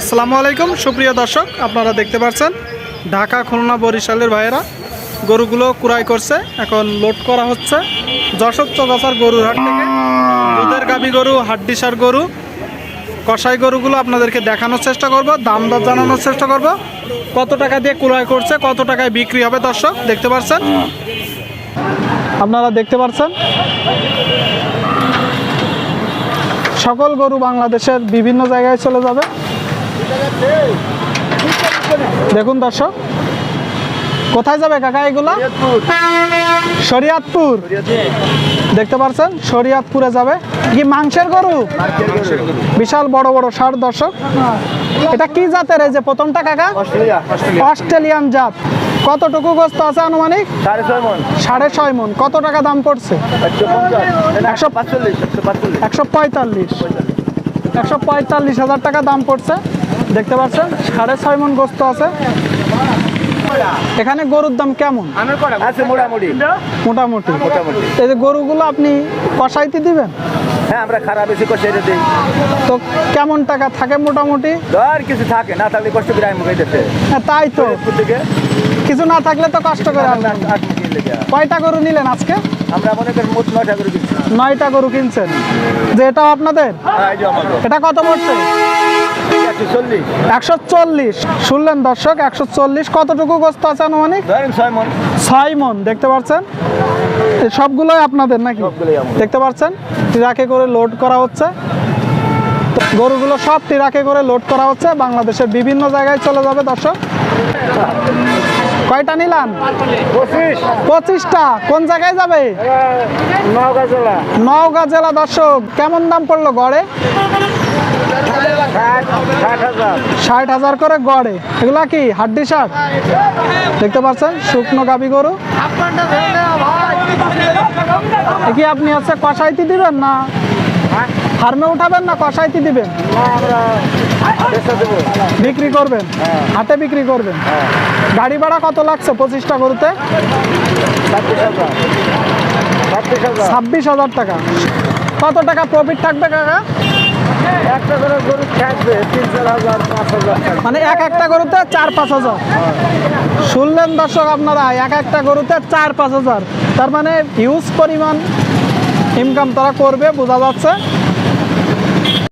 আসসালামু আলাইকুম, সুপ্রিয় দর্শক, আপনারা দেখতে পাচ্ছেন ঢাকা, খুলনা, বরিশালের ভাইয়েরা গরুগুলো কুড়াই করছে। এখন লোড করা হচ্ছে। যশোর চৌগাছার গরুর হাট থেকে দুধের গাভী গরু, হাড্ডিসার গরু কষাই গরুগুলো আপনাদেরকে দেখানোর চেষ্টা করব, দাম দর জানানোর চেষ্টা করব। কত টাকা দিয়ে কুড়াই করছে, কত টাকায় বিক্রি হবে দর্শক, দেখতে পাচ্ছেন? আপনারা দেখতে পাচ্ছেন? সকল গরু বাংলাদেশের বিভিন্ন জায়গায় চলে যাবে। দেখুন দর্শক, কোথায় যাবে কাকা এগুলো? শরিয়াতপুর। দেখতে পাচ্ছেন শরিয়াতপুরে যাবে। কি মাংসের গরু? বিশাল বড় বড় সার দর্শক। এটা কি জাতের? এই যে প্রথমটা কাকা? অস্ট্রেলিয়ান জাত। কতটুকু গোস্ত আছে আনুমানিক? সাড়ে ছয় মন। কত টাকা দাম পড়ছে? একশো পঁয়তাল্লিশ। একশো পঁয়তাল্লিশ হাজার টাকা দাম পড়ছে। দেখতে পাচ্ছেন? সাড়ে ছয় মন গোস্ত আছে। এখানে গরুর দাম কেমন? আছে মোটামুটি। মোটামুটি। মোটামুটি। এই যে গরুগুলো আপনি কষাইতে দিবেন? হ্যাঁ আমরা খারাপ বেশি দিই। তো কেমন টাকা থাকে মোটামুটি? আর কিছু থাকে না থাকলে কষ্ট করে আমি দিতে। হ্যাঁ তাই তো। কিছু না থাকলে তো কষ্ট করে কয়টা গরু নিলেন আজকে? আমরা মনে করি মোট নয়টা করে দিচ্ছি নয়টা গরু কিনছেন। যে এটাও আপনাদের? হ্যাঁ এটা কত পড়ছে একশো চল্লিশ। শুনলেন দর্শক একশো চল্লিশ। কতটুকু গোস্ত আছে আনুমানিক? ছয় মন। দেখতে পাচ্ছেন সবগুলোই আপনাদের নাকি? দেখতে পাচ্ছেন ট্রাকে করে লোড করা হচ্ছে। গরুগুলো সব ট্রাকে করে লোড করা হচ্ছে। বাংলাদেশের বিভিন্ন জায়গায় চলে যাবে দর্শক। কয়টা নিলাম? পঁচিশ। পঁচিশটা। কোন জায়গায় যাবে? নওগাঁ জেলা। নওগাঁ জেলা দর্শক। কেমন দাম পড়ল গড়ে? ষাট হাজার। করে গড়ে। এগুলা কি হাড্ডি শাক দেখতে পাচ্ছেন শুকনো গাবি গরু। এ কি আপনি হচ্ছে কষাইতে দিবেন না? ফার্মে উঠাবেন না, কষাইতে দিবেন? বিক্রি করবেন? হাটে বিক্রি করবেন? গাড়ি ভাড়া কত লাগছে পঁচিশটা গরুতে? ছাব্বিশ হাজার টাকা। কত টাকা প্রফিট থাকবে কাকা? একটা করে গরু থাকবে তিন হাজার পাঁচ হাজার মানে এক একটা গরুতে চার পাঁচ হাজার। শুনলেন দর্শক আপনারা, এক একটা গরুতে চার পাঁচ হাজার। তার মানে হিউজ পরিমাণ ইনকাম তারা করবে বোঝা যাচ্ছে।